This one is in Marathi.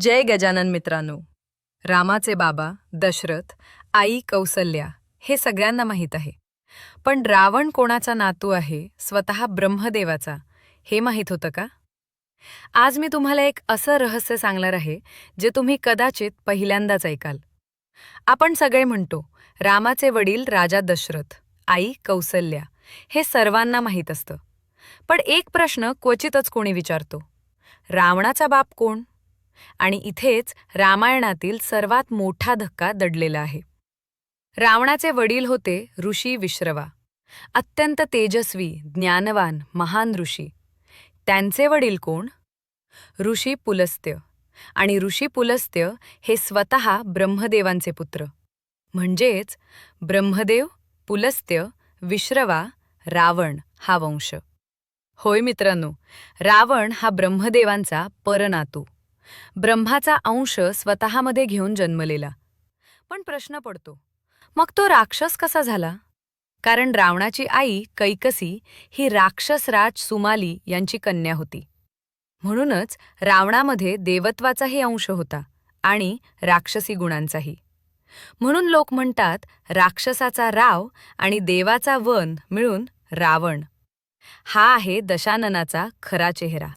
जय गजानन मित्रांनो. रामाचे बाबा दशरथ आई कौसल्या हे सगळ्यांना माहीत आहे. पण रावण कोणाचा नातू आहे स्वतः ब्रह्मदेवाचा हे माहीत होतं का? आज मी तुम्हाला एक असं रहस्य सांगणार आहे जे तुम्ही कदाचित पहिल्यांदाच ऐकाल. आपण सगळे म्हणतो रामाचे वडील राजा दशरथ आई कौसल्या हे सर्वांना माहीत असतं. पण एक प्रश्न क्वचितच कोणी विचारतो. रावणाचा बाप कोण? आणि इथेच रामायणातील सर्वात मोठा धक्का दडलेला आहे. रावणाचे वडील होते ऋषी विश्रवा. अत्यंत तेजस्वी ज्ञानवान महान ऋषी. त्यांचे वडील कोण? ऋषी पुलस्त्य. आणि ऋषी पुलस्त्य हे स्वतः ब्रह्मदेवांचे पुत्र. म्हणजेच ब्रह्मदेव पुलस्त्य विश्रवा रावण हा वंश. होय मित्रांनो रावण हा ब्रह्मदेवांचा परनातू. ब्रह्माचा अंश स्वतःमध्ये घेऊन जन्मलेला. पण प्रश्न पडतो मग तो राक्षस कसा झाला? कारण रावणाची आई कैकसी ही राक्षसराज सुमाली यांची कन्या होती. म्हणूनच रावणामध्ये देवत्वाचाही अंश होता आणि राक्षसी गुणांचाही. म्हणून लोक म्हणतात राक्षसाचा राव आणि देवाचा वन मिळून रावण. हा आहे दशाननाचा खरा चेहरा.